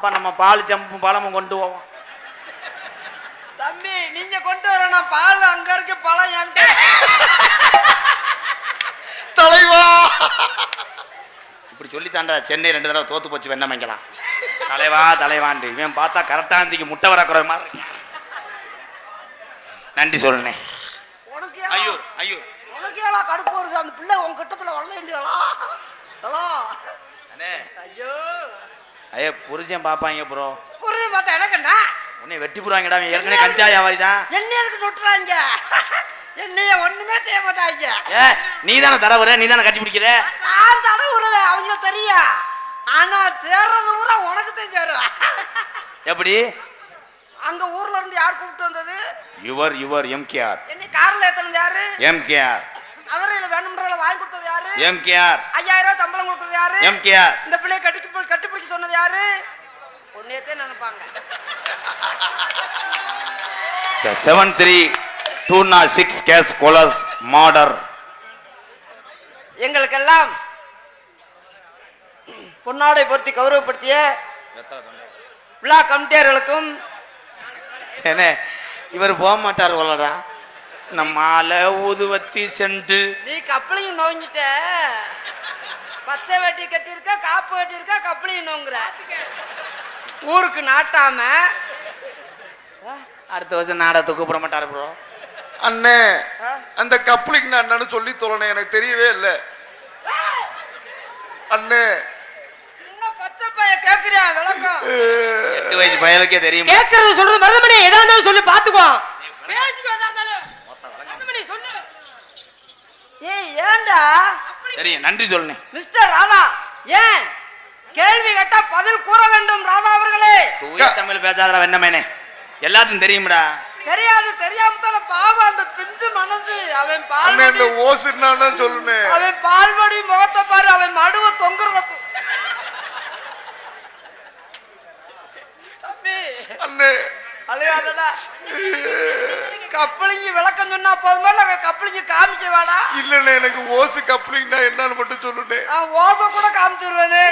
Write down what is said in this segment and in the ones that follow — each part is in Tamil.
அப்ப நம்ம பால் சம்பும் பழமும் கொண்டு போவோம். தம்பி நீங்க கொண்டு வரணும் பால் அங்க இருக்கு பழம் என்கிட்ட. தலைவா! இப்படி சொல்லி தாண்டா சென்னை ரெண்டு தடவை தோத்து போச்சு வெண்ண வைக்கலாம் தலைவா தலைவாண்டு இவன் பார்த்தா கரெக்டாந்திக்கு முட்டை வரக்குற மாதிரி. நன்றி சொல்லுனேன் உனக்கு ஐயோ ஐயோ. உனக்கு ஏடா கடுப்பு வருது? அந்த பிள்ளை உன் கிட்டத்துல வரல இல்லையா ஐயோ. ஐயா புருஷன் பார்ப்பாங்க ப்ரோ புரியுது பார்த்தா எனக்குண்ணா உன்னை வெட்டி போடுவாங்கடா ஏற்கனவே கஞ்சா வியாபாரி தான் என்ன எதுக்கு நொட்டுறாங்க? என்னைய ஒண்ணுமே செய்ய மாட்டாங்க. ஏ நீ தானே தரவுற நீ தானே கட்டி பிடிக்கிற? நான் தடை விடுவேன் அவங்க தெரியும் ஆனா தேர்றது பூரா உனக்கு தான் சேரும். எப்படி? அங்க ஊர்ல இருந்து யார் கூப்பிட்டு வந்தது? Your your MKR. என்னை கார்ல ஏத்துனது யாரு? எம்கேஆர். மதுரையில வேணும்ன்றத வாங்கி கொடுத்தது யாரு? எம்கேஆர். ஐயாயிரம் ரூபாய் சம்பளம் கொடுத்தது யாரு? எம்கேஆர். இந்த பிள்ளைய கட்டி கட்டி பிடிக்க சொன்னது யாரு ஒன்னேத்தே நினைப்பாங்க. Seven three two nought six case கோலஸ் மாடர் எங்களுக்கெல்லாம் பொன்னாடை பொருத்தி கௌரவப்படுத்திய விழா கமிட்டியார்களுக்கும் என்ன இவர் போக மாட்டார் போலடா. நம்ம ஆளை ஊதுவத்தி சென்று. நீ கப்பலையும் நோங்கிட்ட பச்சை வெட்டி கட்டியிருக்க காப்பு கட்டியிருக்க கப்பலையும் நோங்குற. ஊருக்கு நாட்டாம. அடுத்த வருஷம் நாடகத்தை கூப்பிட மாட்டார் ப்ரோ அண்ணே அந்த கப்ளிங் நான் என்னன்னு சொல்லி தொலைனே எனக்கு தெரியவே இல்லை. அண்ணே. பயலுக்கே தெரியும்? கேட்கறது சொல்றது மருதமணி எதா இருந்தாலும் சொல்லி பாத்துக்கோ ஏய் ஏன்டா? தெரியும் நன்றி சொல்லுனேன் மிஸ்டர் ராதா ஏன்? கேள்வி கேட்டா பதில் கூற வேண்டும் ராதா அவர்களே. தூய தமிழ் பேசாத வெண்ணமேனே எல்லாத்தையும் தெரியும்டா. தெரியாது தெரியாம தானே பாவம் அந்த பிஞ்சு மனசு. அவன் அண்ணே இந்த ஓசு என்னன்னு சொல்லுனே. அவன் பால்வடி முகத்தை பாரு அவன் மடுவ தொங்குறத அண்ணே. அழுகாதடா. கப்பலிங்க விளக்கம் சொன்னா போதுமா? நாங்க கப்பலிங்க காமிக்க வேடா இல்லண்ணே எனக்கு ஓசு கப்ளிங்னா என்னன்னு மட்டும் சொல்லுனே. நான் ஓத கூட காமிச்சிருவேனே.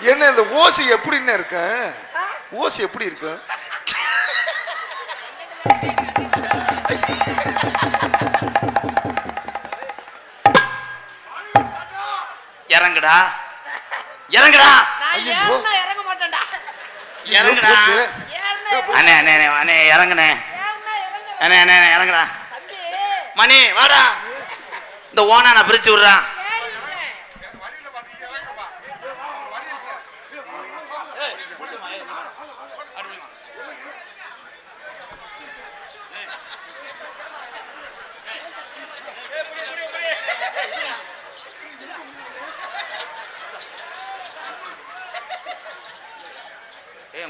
என்ன இந்த ஓசு எப்படின்னு இருக்க? ஓசு எப்படி இருக்கு? இறங்குடா. இறங்குடா. இறங்க மாட்டேன்டா. இறங்குடா. அண்ணே அண்ணே அண்ணே, இறங்குனே அண்ணே அண்ணே இறங்குடா. மணி வாடா. இந்த ஓனா நான் பிரிச்சு விடுறான்.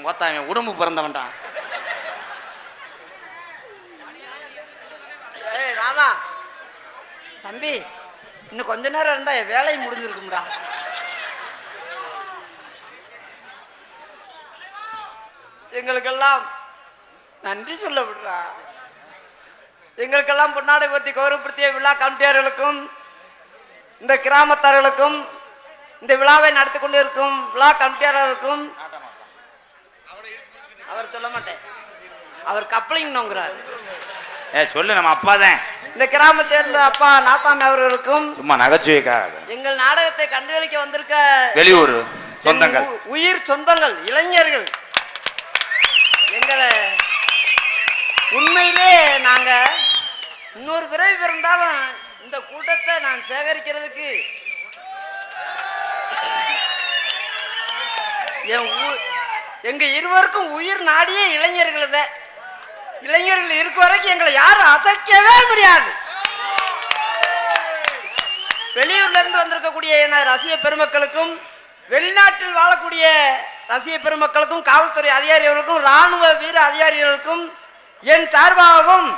ஏய் அவன் உடம்பு பிறந்தவன்டா. ராதா. தம்பி இன்னும் கொஞ்ச நேரம் இருந்தா என் வேலையும் முடிஞ்சிருக்கும்டா. எங்களுக்கெல்லாம் நன்றி சொல்ல விடுறா. எங்களுக்கெல்லாம் பொன்னாடை பற்றி கௌரவப்படுத்திய விழா கமிட்டியார்களுக்கும் இந்த கிராமத்தார்களுக்கும் இந்த விழாவை நடத்தி கொண்டிருக்கும் விழா கமிட்டியாளர்களுக்கும் அவர் சொல்ல மாட்டேன். அவர் கப்ளிங் நோங்குறாரு ஏ சொல்லு நம்ம அப்பா தான். இந்த கிராமத்தை சேர்ந்த அப்பா நாட்டாமை அவர்களுக்கும் சும்மா நகைச்சுவைக்காக. எங்கள் நாடகத்தை கண்டுகளிக்க வந்திருக்க வெளியூர் சொந்தங்கள். உயிர் சொந்தங்கள் இளைஞர்கள். எங்களை உண்மையிலே நாங்க இன்னொரு பிறவி பிறந்தாலும் இந்த கூட்டத்தை நான் சேகரிக்கிறதுக்கு என் ஊ- எங்க இருவருக்கும் உயிர் நாடியே இளைஞர்கள் தான் இளைஞர்கள் இருக்க வரைக்கும் எங்களை யாரும் அசைக்கவே முடியாது. வெளியூர்ல இருந்து வந்திருக்கக்கூடிய என ரசிக பெருமக்களுக்கும் வெளிநாட்டில் வாழக்கூடிய ரசிக பெருமக்களுக்கும் காவல்துறை அதிகாரிகளுக்கும் ராணுவ வீர அதிகாரிகளுக்கும் என் சார்பாகவும்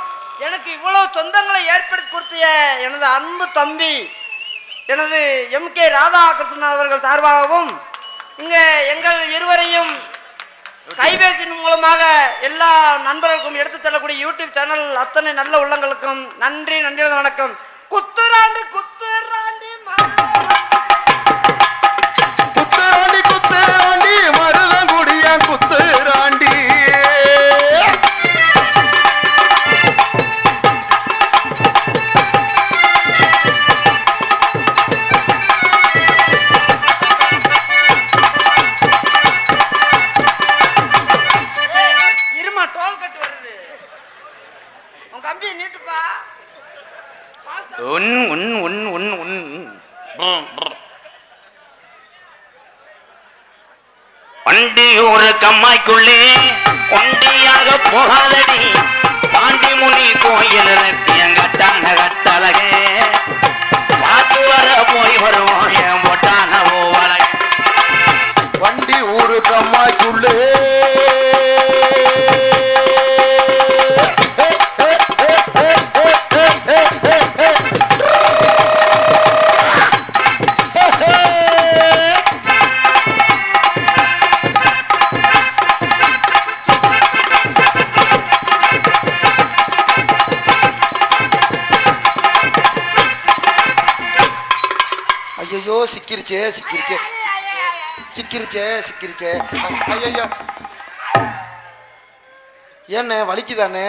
எனக்கு இவ்வளவு சொந்தங்களை ஏற்படுத்தி கொடுத்திய எனது அன்பு தம்பி எனது எம் கே ராதாகிருஷ்ணன் அவர்கள் சார்பாகவும் இங்கே எங்கள் இருவரையும் கைபேசியின் மூலமாக எல்லா நண்பர்களுக்கும் எடுத்து செல்லக்கூடிய யூடியூப் சேனல் அத்தனை நல்ல உள்ளங்களுக்கும் நன்றி நன்றி வணக்கம். குத்துராண்டி குத்துராண்டி வண்டி ஒரு கம்மாய்க்குள்ளே ஒண்டியாக போகாதடி. பாண்டி முனி கோயில் ரத்தியங்கட்டான கட்டழகே பார்த்து வர போய் வருவோம் சிக்கிருச்சே. சிக்கிருச்சே சிக்கிருச்சே. ஐயோ ஏண்ணே வலிக்குதானே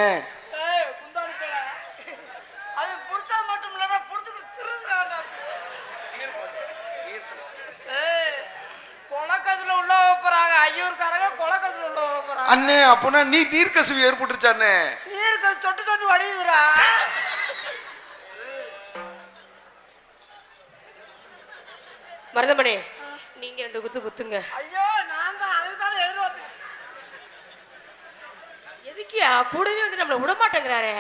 அண்ணே அப்பனா நீ நீர்க்கசிவு ஏற்பட்டுருச்சாண்ணே? நீருக்கு தொட்டு தொட்டு வடியுதுடா. மருதமணி நீங்க ரெண்டு குத்து குத்துங்க. ஐயோ நான் தான் அதுதான் எதிர்பார்த்தேன். எதுக்கியா? கூடவே வந்து நம்மள விட மாட்டேங்கிறாரே.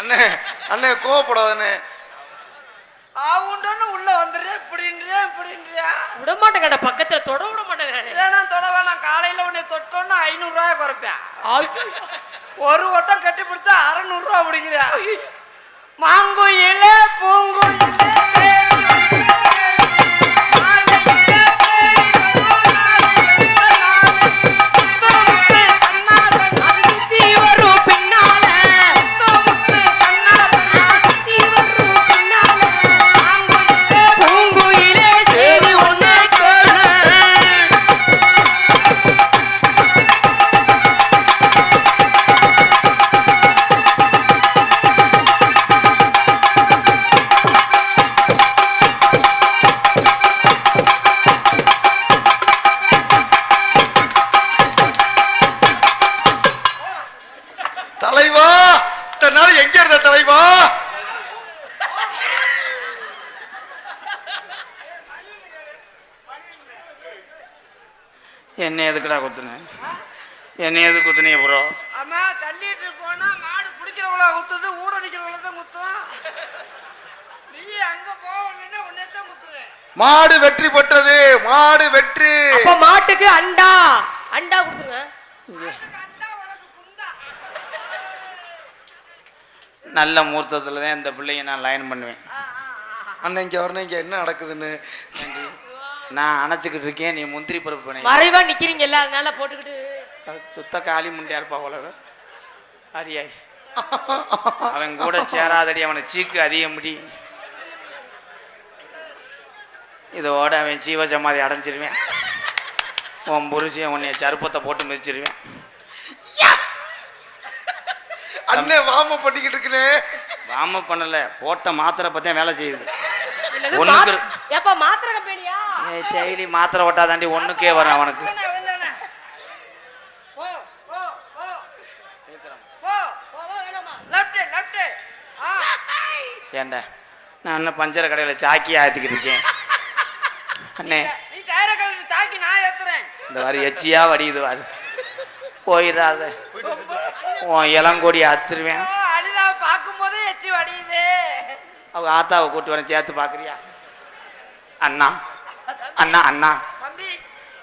அண்ணே அண்ணே கோவப்படாதண்ணே. ஆவுண்டோன்னு உள்ள வந்துடுறேன் இப்படின்றியா இப்படின்றியா விட மாட்டேங்கடா பக்கத்துல தொட விட மாட்டேங்கிறாரே. ஏன்னா தொட வேணாம். காலையில உன்னை தொட்டோன்னு ஐநூறு ரூபாய் குறைப்பேன். ஒரு வட்டம் கட்டி பிடிச்சா அறநூறு ரூபா பிடிக்கிறியா மாங்குயில பூங்குயில மாடு வெற்றி பெற்றது மாடு வெற்றி. அப்ப மாட்டுக்கு அண்டா அண்டா கொடுத்துருங்க. அண்டா உனக்கு குண்டா. நல்ல முகூர்த்தத்தில் தான் இந்த பிள்ளைங்க நான் லைன் பண்ணுவேன். அண்ணன் இங்க வரணும் இங்க என்ன நடக்குதுன்னு? நான் அணைச்சிக்கிட்டு இருக்கேன் நீ முந்திரி பருப்பு பண்ணி. மறைவா நிக்கிறீங்கல்ல அதனால போட்டுக்கிட்டு. சுத்த காளி முண்டியா இருப்பா உலக அரியாய். அவன் கூட சேராதடி அவனை சீக்கு அதிக முடி இதோட அவன் ஜீவ சமாதி அடைஞ்சிருவேன். உன் புருஷன் உன்னைய சருப்பத்தை போட்டு மிதிச்சிருவேன். அண்ணன் வாம பண்ணிக்கிட்டு இருக்கனே வாம பண்ணல போட்ட மாத்திரை பத்தியும் வேலை செய்யுது. ஒண்ணுக்கு ஏப்பா மாத்திரை கம்பெனியா? டெய்லி மாத்திரை ஓட்டாதாண்டி ஒண்ணுக்கே வரும் அவனுக்கு. ஏண்டா நான் என்ன பஞ்சர கடையில் சாக்கி ஆத்திக்கிட்டு இருக்கேன். அண்ணே நீ டயரை தாக்கி நான் ஏத்துறேன். இந்த மாதிரி எச்சியா வடியுது வாரு போயிடாத உன் இளங்கொடி அத்துருவேன் ஓ, அனிதா பார்க்கும் போதே எச்சி வடியுது. அவங்க ஆத்தாவை கூட்டு வரேன் சேர்த்து பார்க்குறியா? அண்ணா அண்ணா அண்ணா. தம்பி.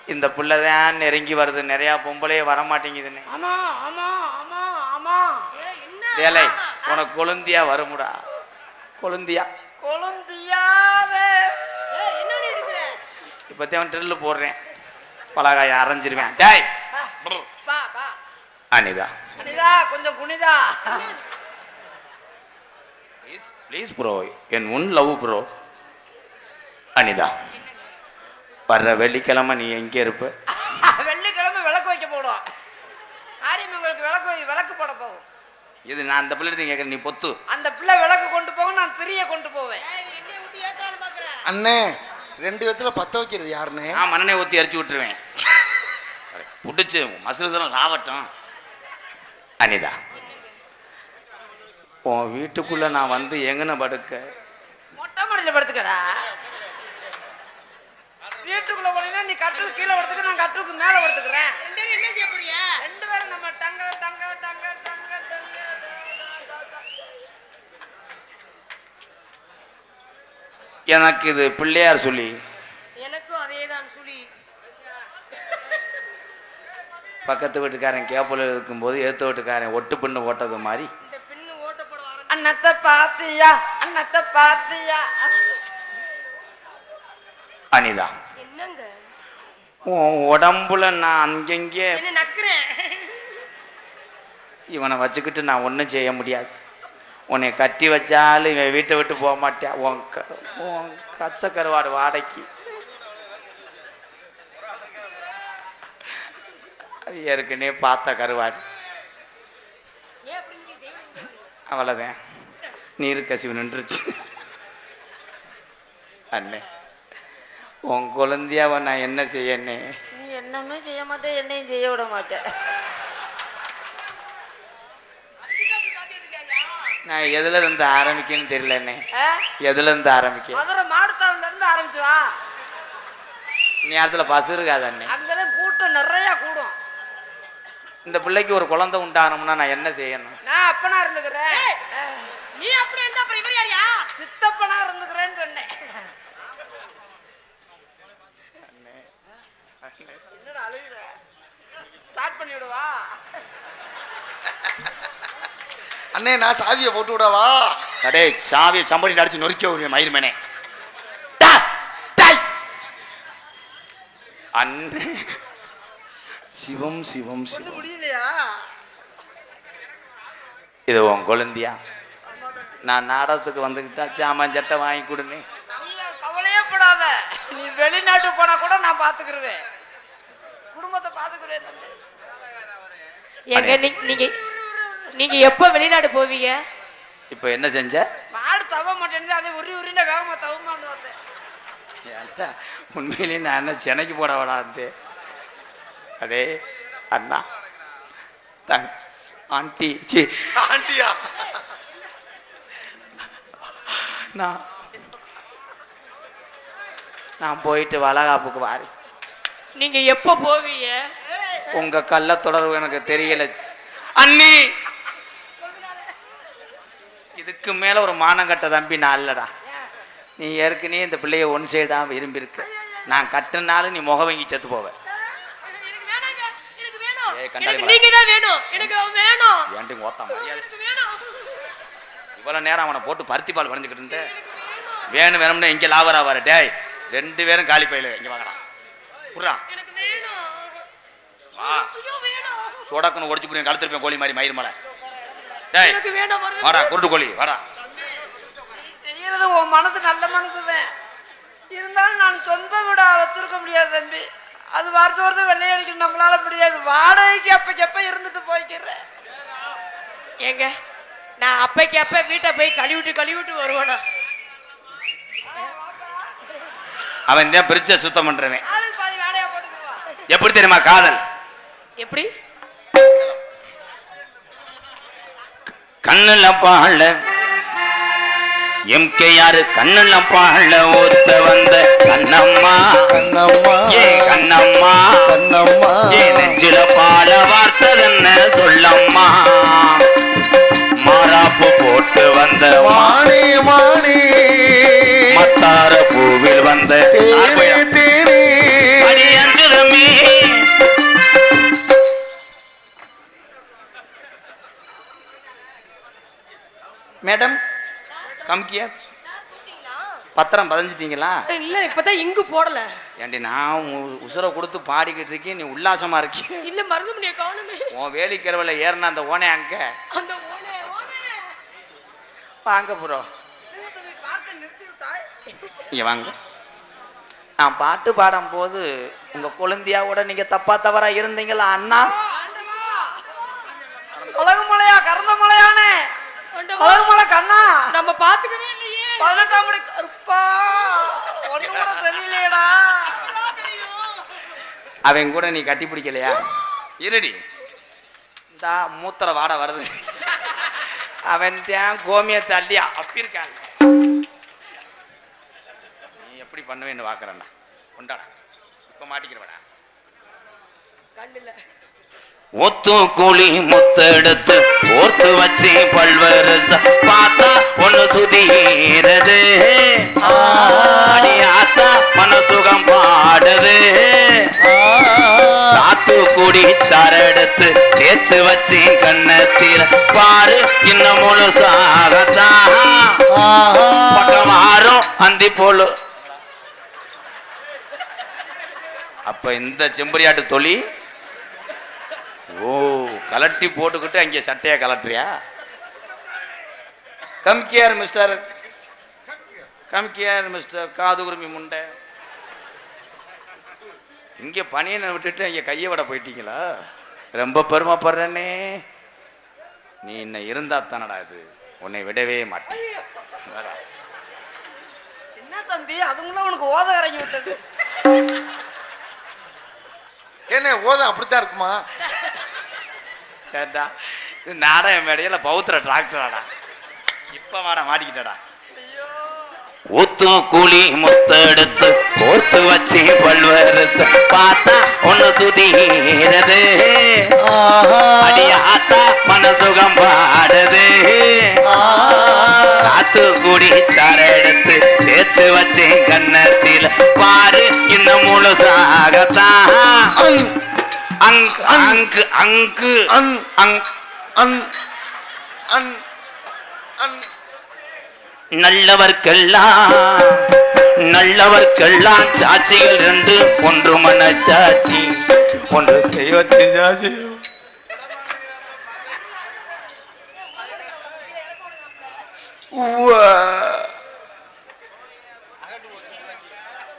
இந்த புள்ள தான் நெருங்கி வருது. நிறையா பொம்பளையே வர மாட்டேங்குதுன்னு ஆமா ஆமா ஆமா. ஆமா வேலை உனக்கு கொழுந்தியா வருமுடா. கொழுந்தியா. இருக்கிற இப்போ தேவன் ட்ரில்லு போடுறேன். பலகாயை அரைஞ்சிருவேன். டேய்! பா பா அனிதா. அனிதா கொஞ்சம் குனிதா. ப்ளீஸ் ப்ரோ என் உன் லவ் ப்ரோ அனிதா. வர்ற வெள்ளிக்கிழமை நீ எங்கே இருப்ப? வெள்ளிக்கிழமை விளக்கு வைக்க போடும் ஆரியமங்களுக்கு விளக்கு வை- விளக்கு போட போகும். இது நான் அந்த பிள்ளை கேட்குறேன் நீ பொத்து. அந்த பிள்ளை விளக்கு கொண்டு போகும் நான் திரிய கொண்டு போவேன். அண்ணே ரெண்டு விதத்துல பத்த வைக்கிறது யாருன்னு? நான் மண்ணெண்ணெய் ஊற்றி அரிச்சு விட்டுருவேன். பிடிச்சி மசுரதெல்லாம் லாவட்டும் அனிதா உன் வீட்டுக்குள்ள நான் வந்து எங்கன படுக்க. மொட்டை மாடியில் படுத்துக்கடா. வீட்டுக்குள்ள போனீங்கன்னா நீ கட்டில் கீழே படுத்துக்க நான் கட்டிலுக்கு மேல படுத்துக்கிறேன். ரெண்டு பேரும் என்ன செய்ய ரெண்டு பேரும் நம்ம டங்க டங்க டங்க டங்க எனக்கு இது பிள்ளையார் சொல்லி. எனக்கும் அதேதான் சுழி பக்கத்து வீட்டுக்காரன் கேப்பில் இருக்கும்போது ஏற்ற வீட்டுக்காரன் ஒட்டு பின்னு ஓட்டது மாதிரி. இந்த பின்னு ஓட்டப்பட வர அண்ணத்தை பாத்தியா? அண்ணத்தை பாத்தியா? அனிதா. என்னங்க? உன் உடம்புல நான் அங்கங்கே என்ன நக்குறேன்? இவனை வச்சுக்கிட்டு நான் ஒன்றும் செய்ய முடியாது. உன்னை கட்டி வச்சாலும் இவன் வீட்டை விட்டு போக மாட்டேன் உன் க உன் கச்ச கருவாடு வாடகைக்கு. ஏற்கனவே பார்த்த கருவாடு. அவ்வளோதான் நீர் கசிவு நின்றுச்சு. அண்ணே உன் குழந்தையாவ நான் என்ன செய்யண்ணே? நீ என்னமே செய்ய மாட்டேன் என்னையும் செய்ய விட மாட்டேன் நான் எதுல இருந்து ஆரம்பிக்கன்னு தெரியல ஆ? எதுல இருந்து ஆரம்பிக்க? மதுரை மாடுத்தாவில இருந்து ஆரம்பிச்சு வா. நேரத்தில் பஸ் இருக்காது அண்ணே. அங்கதான் கூட்டம் நிறைய கூடும். இந்த பிள்ளைக்கு ஒரு குழந்தை உண்டாகணும்னா நான் என்ன செய்யணும்? நான் அப்பனா இருந்துக்கிறேன். நீ அப்படி இருந்தா அப்புறம் இவர் யாரியா சித்தப்பனா இருந்துக்கிறேன்னு சொன்னேன். என்னடா அழுகுற? ஸ்டார்ட் பண்ணி விடுவா அண்ணே நான் சாவியை போட்டு விடவா கடே சாவியை சம்பளி அடிச்சு நொறுக்க ஒரு மயிர்மேனே அண்ணே. சிவம் சிவம் சிவம். முடியலையா? இது உன் குழந்தையா? நான் நாடகத்துக்கு வந்துக்கிட்டா சாமான் சட்டை வாங்கி கொடுங்க நீ கவலையே படாத. நீ வெளிநாட்டு போனா கூட நான் பாத்துக்கிருவேன். குடும்பத்தை பாத்துக்கிறேன் தம்பி. எங்க நீ- நீங்க நீங்க எப்ப வெளிநாடு போவீங்க? இப்போ என்ன செஞ்ச? மாடு தவ மாட்டேன் அதை உரி உரிண்ட வேகமா தவமான்னு பார்த்தேன் ஏன்டா, உண்மையிலேயே நான் என்ன சென்னைக்கு போட விடாது அதே அண்ணா. தங் ஆண்டி சி. ஆண்டியா? நான் நான் போயிட்டு வளகாப்புக்கு வாரி. நீங்க எப்ப போவீங்க? உங்க கள்ள தொடர்பு எனக்கு தெரியல. அண்ணி! இதுக்கு மேல ஒரு மானங்கட்ட தம்பி நான் இல்லடா. நீ ஏற்கனவே இந்த பிள்ளைய ஒன் சைடா விரும்பி இருக்க நான் கட்டுனாலும் நீ முக வாங்கி செத்து போவ. எனக்கு வேணாங்க. எனக்கு வேணும். ஏய், கண்டாலே எனக்கு பரவா- நீங்க தான் வேணும். எனக்கு அவன் வேணும். ஏன்டி ஓத்தா மரியாதை எனக்கு வேணும். இவ்வளவு நேரம் அவனை போட்டு பருத்தி பால் வரைஞ்சுக்கிட்டு இருந்தேன் வேணும். வேணும்னு இங்க லாபரா வர டேய் ரெண்டு பேரும் காலி பையில இங்க வாங்கடா. வேணும். வா. சோடாக்குன்னு ஒடிச்சு புரியும் கழுத்திருப்பேன் கோழி மாதிரி மயிர் மலை. டேய் எனக்கு வேணும் மருந்து வாடா குருட்டு கோழி வாடா செய்யறது உன் மனசு நல்ல மனசுதான். இருந்தாலும் நான் சொந்த வீடா வச்சிருக்க முடியாது தம்பி. அது வருஷம் வருஷம் வெள்ளையடிக்க நம்மளால முடியாது. வாடகைக்கு அப்பக்கு எப்ப இருந்துட்டு போய்க்கிறேன்? ஏங்க நான் அப்பைக்கு அப்ப வீட்டை போய் கழுவிட்டு கழுவிட்டு வருவேனா? அவன் தான் பிரிச்ச சுத்தம் பண்றவன். எப்படி தெரியுமா காதல்? எப்படி? கண்ணுல பாழ. எம்கேஆர் கண்ணுல பாழ ஒருத்த வந்த கண்ணம்மா. கண்ணம்மா. ஏ கண்ணம்மா. கண்ணம்மா. ஏ நெஞ்சில பால வார்த்ததென்ன சொல்லம்மா. மாறாப்பு போட்டு வந்த மா- மானே மானே. மத்தார பூவில் வந்த தேனே மேடம் கம்கியா பத்திரம் பதிஞ்சிட்டீங்களா? இல்ல இப்பதான் இங்கு போடல. ஏண்டி நான் உசுரை கொடுத்து பாடிக்கிட்டு இருக்கேன் நீ உல்லாசமா இருக்கிய இல்ல மருந்து மணியை காணுமே உன் வேலிக்கரவில் ஏறின அந்த ஓனே அங்க. அந்த ஓனே ஓனே வாங்க ப்ரோ இங்க வாங்க. நான் பாட்டு பாடும்போது உங்க குழந்தையாவோட நீங்க தப்பா தவறா இருந்தீங்களா அண்ணா? ஆண்டவா, அழகு மலை கண்ணா. நம்ம பாத்துக்கவே இல்லையே. பதினெட்டாம் படி கருப்பா. ஒண்ணு கூட தெரியலையேடா. எப்படிடா தெரியும்? அவன் கூட நீ கட்டி பிடிக்கலையா? இருடி. இந்த மூத்திர வாடை வருது. அவன் தான் கோமிய தள்ளியா. அப்பி இருக்கான் நீ எப்படி பண்ணுவேன்னு பார்க்கறேன்டா கொண்டாடா. இப்ப மாட்டிக்கிறவடா கண்ணுல. ஒத்து கூலி முத்தெடுத்து ஓர்த்து வச்சு பல்வரச பார்த்தா ஒண்ணு சுதீரது. அடியாத்தா மனசுகம் பாடுது. சாத்து கூடி சரடுத்து தேச்சு வச்சு கண்ணத்தில் பாரு இன்னும் முழுசாகத்தான் பக்கம் மாறும் அந்தி போலு. அப்ப இந்த செம்பரியாட்டு தொழில் ஓ கலட்டி போட்டுக்கிட்டு அங்கே சட்டையை கலட்டுறியா? Come care mister come care mister காது குருமி முண்டை. இங்க பனியனை விட்டுட்டு இங்க கையை விட போயிட்டீங்களா? ரொம்ப பெருமைப்படுறேனே. நீ இன்ன இருந்தா தானடா இது. உன்னை விடவே மாட்டேன். என்ன தம்பி? அதுங்களும் உனக்கு ஓத இறங்கி விட்டது. என்ன ஓதம் அப்படித்தான் இருக்குமா? கேட்டா இது நாடக மேடையில பௌத்திர டிராக்டராடா இப்ப வாடா மாட்டிக்கிட்டடா. ஊத்து கூலி முத்தெடுத்து கோர்த்து வச்சு பல்வேறு பார்த்தா ஒண்ணு சுதீரது. அடியாத்தா மனசுகம் பாடுது. காத்து குடி சரெடுத்து தேய்ச்சு வச்சு கண்ணத்தில் பாரு இன்னும் முழுசாகத்தான். அங்கு அங்கு அங்கு அன் அங்கு அன் அன் அன். நல்லவர்க்கெல்லாம் நல்லவர்க்கெல்லாம் சாட்சிகள் ரெண்டு ஒன்று மனச்சாட்சி ஒன்று தெய்வத்தின் சாட்சி.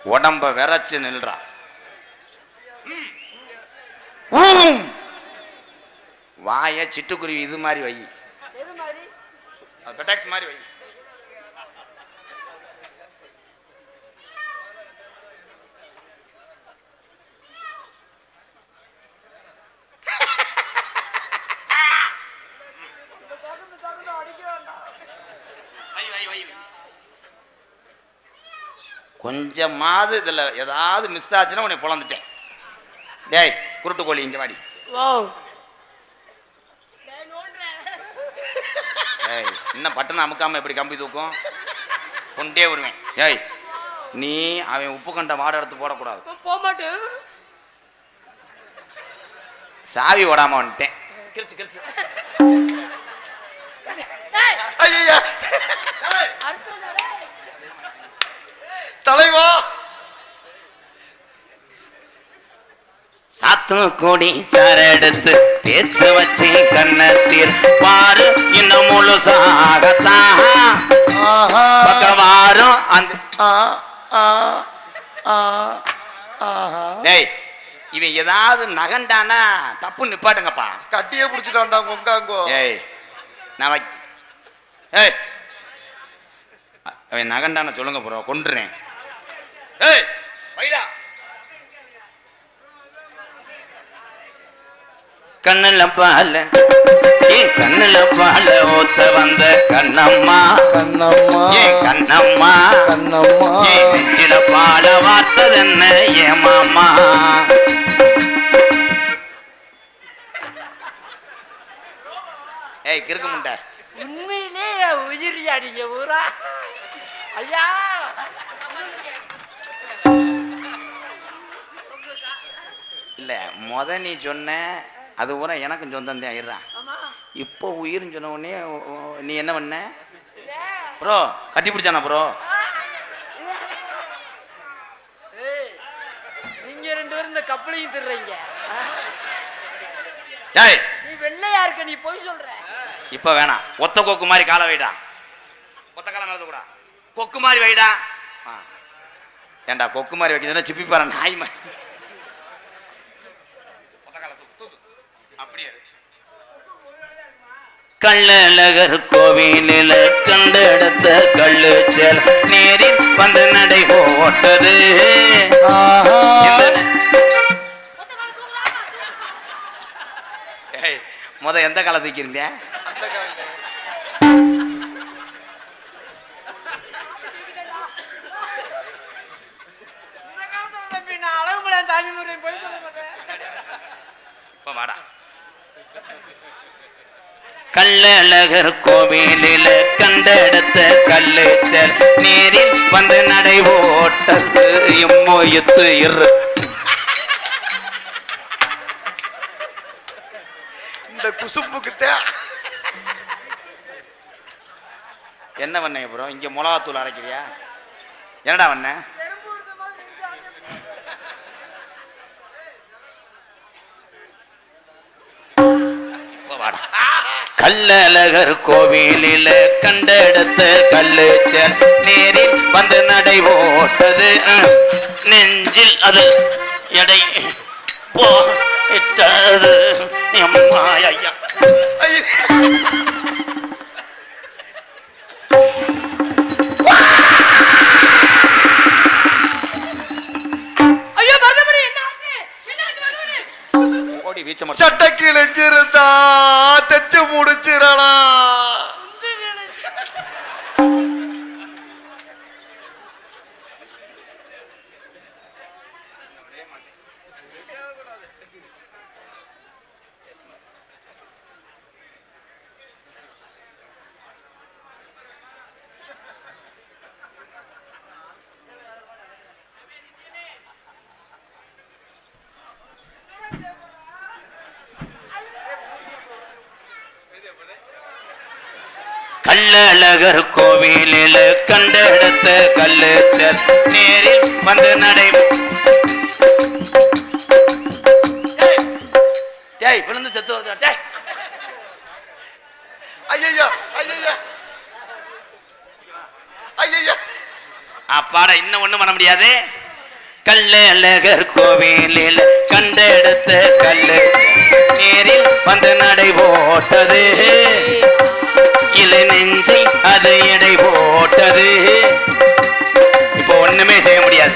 உடம்ப விரைச்சு நில்றா. வாய சிட்டுக்குருவி இது மாதிரி வை. மாதிரி? பெட்டாக்ஸ் மாதிரி வை. கொஞ்சமாவது இதுல ஏதாவது மிஸ் ஆச்சுன்னா உன்னை பொழந்துட்டேன். டேய் குருட்டு கோழி இங்க வாடி. ஓ இன்னும் பட்டன் அமுக்காம எப்படி கம்பி தூக்கும்? கொண்டே வருவேன். ஏய் நீ அவன் உப்பு கண்ட மாடு எடுத்து போடக்கூடாது. போக மாட்டேன் சாவி ஓடாம வந்துட்டேன். கிரிச்சு ஐயையா. தலைவா. சாத்து கொடி சரெடுத்து தேய்ச்சு வச்சு கண்ணத்தில் பாரு இன்னும் முழுசாகத்தான். பக்கவாரம் அந்த இவன் ஏதாவது நகண்டானா தப்பு நிப்பாட்டுங்கப்பா. கட்டியே பிடிச்சிட்டான்டா கொங்காங்கோ ஏய் நான் ஏய் அவன் நகண்டான சொல்லுங்க ப்ரோ கொண்டுறேன் ஏய் வைடா கண்ணுல பால. ஏன் கண்ணுல பால ஊத்த வந்த கண்ணம்மா. கண்ணம்மா. ஏன் கண்ணம்மா. கண்ணம்மா. ஏன் நெஞ்சில பால வார்த்தது என்ன ஏன் மாமா. ஏய் கிறுக்கு முண்டை. உண்மையிலே உயிரியா நீங்க ஊரா. ஐயா. இல்ல முத நீ சொன்ன அது பூரா எனக்கும் சொந்தம் தான் இருறான் இப்போ உயிர்னு சொன்ன உடனே நீ என்ன பண்ண? ப்ரோ கட்டி பிடிச்சானா ப்ரோ? ஏய், நீங்க ரெண்டு பேரும் இந்த கப்பலையும் திருறீங்க. ஏய். நீ வெள்ளையா இருக்க நீ போய் சொல்ற. இப்போ வேணாம். ஒத்த கொக்கு மாதிரி காலை வைடா. ஒத்த காலம் நடந்து கூட கொக்கு மாதிரி வைடா. ஆ. ஏன்டா கொக்கு மாதிரி வைக்கிறதுனா சிப்பி பாரு நாய் மாதிரி ஒத்த காலை தூக்கு, தூக்கு. அப்படியே இரு. கள்ளழகர் கோவிலில் கண்டெடுத்த கள்ளு செல் நேரில் வந்து நடை போட்டது. ஆஹா. இந்த- ஏய், முத எந்த காலை தூக்கியிருந்தேன் அந்த காலையில. இந்த காலத்துல சாமி முறை போய் சொல்ல மாட்டேன். இப்ப வாடா. கள்ளழகர் கோவிலில கண்டெடுத்த கல்லுச்சல் நேரில் வந்து நடை ஓட்டது இம்மொய்த்து இரு. இந்த குசும்புக்கு தே என்ன பண்ண ப்ரோ இங்க மிளகாத்தூள் அரைக்கிறியா? என்னடா பண்ண கள்ளழகர் கோவிலில கண்டெடுத்த கல்லுச்சல் நேரில் வந்து நடை ஓட்டது நெஞ்சில் அது எடை போட்டது எம்மா மருதமணி ஓடி வீச்ச மட்டும் சட்டை கிழிஞ்சிருந்தா தச்சு முடிச்சிடலாம் கள்ளழகர் கோவிலில் கண்டெடுத்த கல்லுச்சல் நேரில் வந்து நடை டேய் விழுந்து செத்து வருதா. டேய். ஐயா ஐயா ஐயா அப்பாட இன்னும் ஒண்ணும் பண்ண முடியாது. கள்ளழகர் கோவிலில் கண்டெடுத்த கல்லு நேரில் வந்து நடை போட்டது. இலை நெஞ்சை அது எடை போட்டது. இப்போ ஒண்ணுமே செய்ய முடியாது.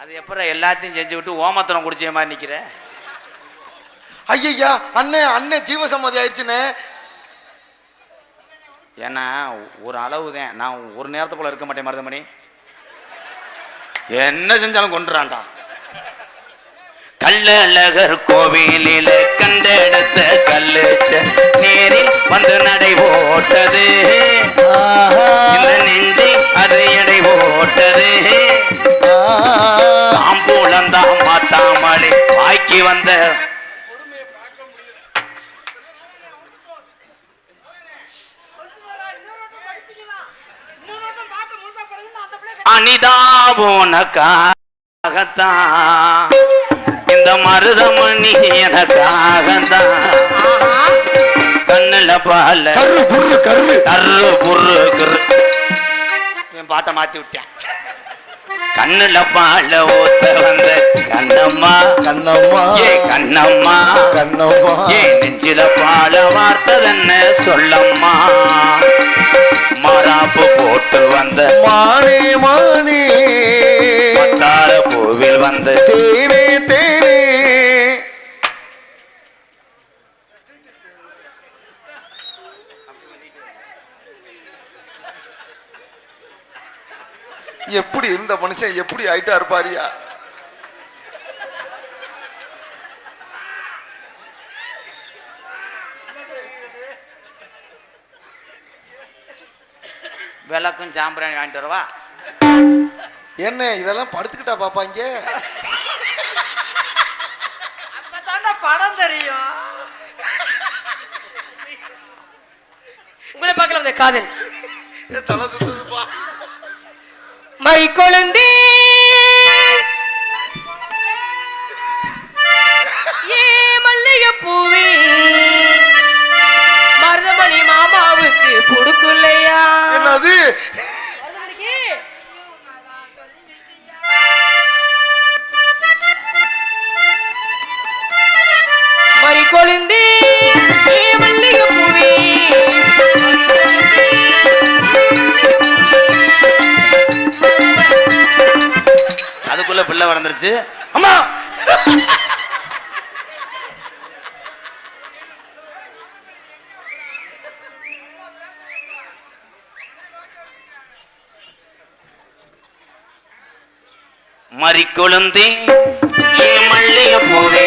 அது எப்பறம் எல்லாத்தையும் செஞ்சு விட்டு ஓமத்திரம் குடிச்ச மாதிரி நிக்கிற? ஐயா அண்ணே அண்ணே ஜீவசம்மதி ஆயிடுச்சுண்ணே. ஏன்னா ஒரு அளவு தான் நான் ஒரு நேரத்து போல இருக்க மாட்டேன் மருதமணி. என்ன செஞ்சாலும் கொண்டுறான்டா கள்ளழகர் கோவிலில் கண்டெடுத்த கல்லுச்ச நேரில் வந்து நடை ஓட்டது. இந்த நெஞ்சை அது எடை ஓட்டது. தாம்பூலந்தான் மாத்தாமலே வாய்க்கு வந்த அனிதாபோனக்காகத்தான் இந்த மருதமணி எனக்காகத்தான் கண்ணுல பால. கரு புரு கரு. கரு புரு கரு. என் பாட்டை மாத்தி விட்டேன். கண்ணுல பால ஊத்த வந்த கண்ணம்மா. கண்ணம்மா. ஏ கண்ணம்மா. கண்ணம்மா. ஏ நெஞ்சில பால வார்த்ததென்ன சொல்லம்மா. மாறாப்பு போட்டு வந்த. மானே மானே. பூவில் வந்த. தேனே தேனே எப்படி இருந்த மனுஷன் எப்படி ஆயிட்டா இருப்பாரியா? விளக்கும் சாம்பிராணி வாங்கிட்டு வரவா? என்ன இதெல்லாம் படுத்துக்கிட்டா பாப்பாங்க படம் தெரியும். உங்களை பார்க்கலாம் காதல். தலை சுத்துதுப்பா. மை கொழுந்தே. ஏ மல்லிகை பூவே மருதமணி மாமாவுக்கு புடுக்குல்லையா என்னது? வயிற்றுல பிள்ளை வளர்ந்துருச்சு. அம்மா! மறிக்கொழுந்தே ஏ மல்லிகை போவே.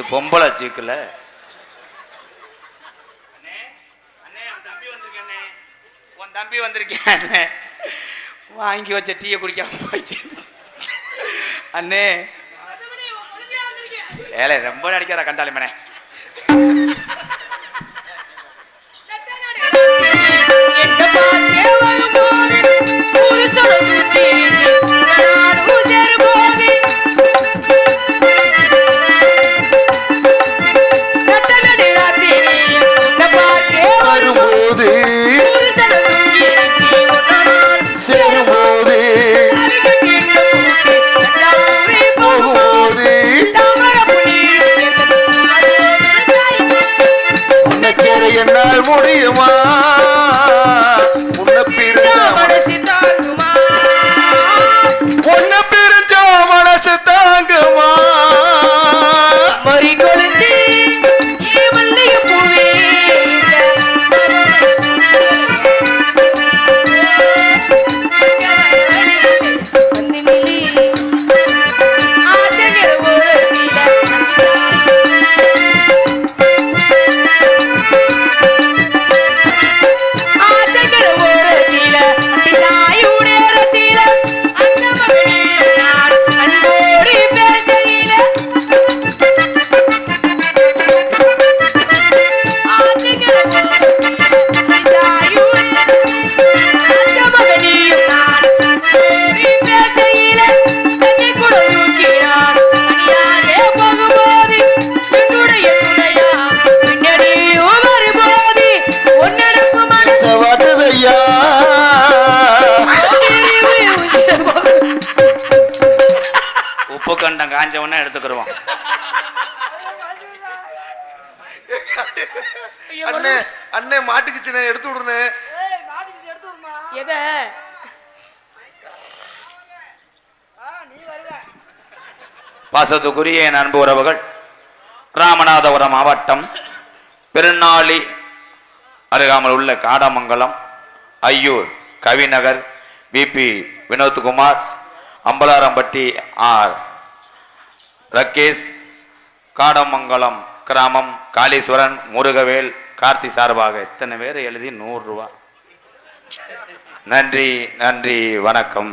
இது பொம்பளை சீக்குல. உன் தம்பி வந்திருக்கேன். வாங்கி வச்ச டீயை குடிக்காம போயிடுச்சு. அண்ணே. ஏலே ரொம்ப நடிக்காத கண்டாளி மனே வரும்போது என்னால் முடியுமா? அண்ணே அண்ணே மாட்டுக்குச்சுனே எடுத்து விடுனே எதை? பாசத்துக்குரிய என் அன்பு உறவுகள் ராமநாதபுரம் மாவட்டம் பெருநாளி அருகாமல் உள்ள காடமங்கலம் ஐயூர் கவிநகர் பிபி வினோத்குமார் அம்பலாரம்பட்டி ஆர். ரகேஷ் காடமங்கலம் கிராமம் காளீஸ்வரன் முருகவேல் கார்த்தி சார்பாக இத்தனை பேர் எழுதி? நூறுரூவா நன்றி நன்றி வணக்கம்.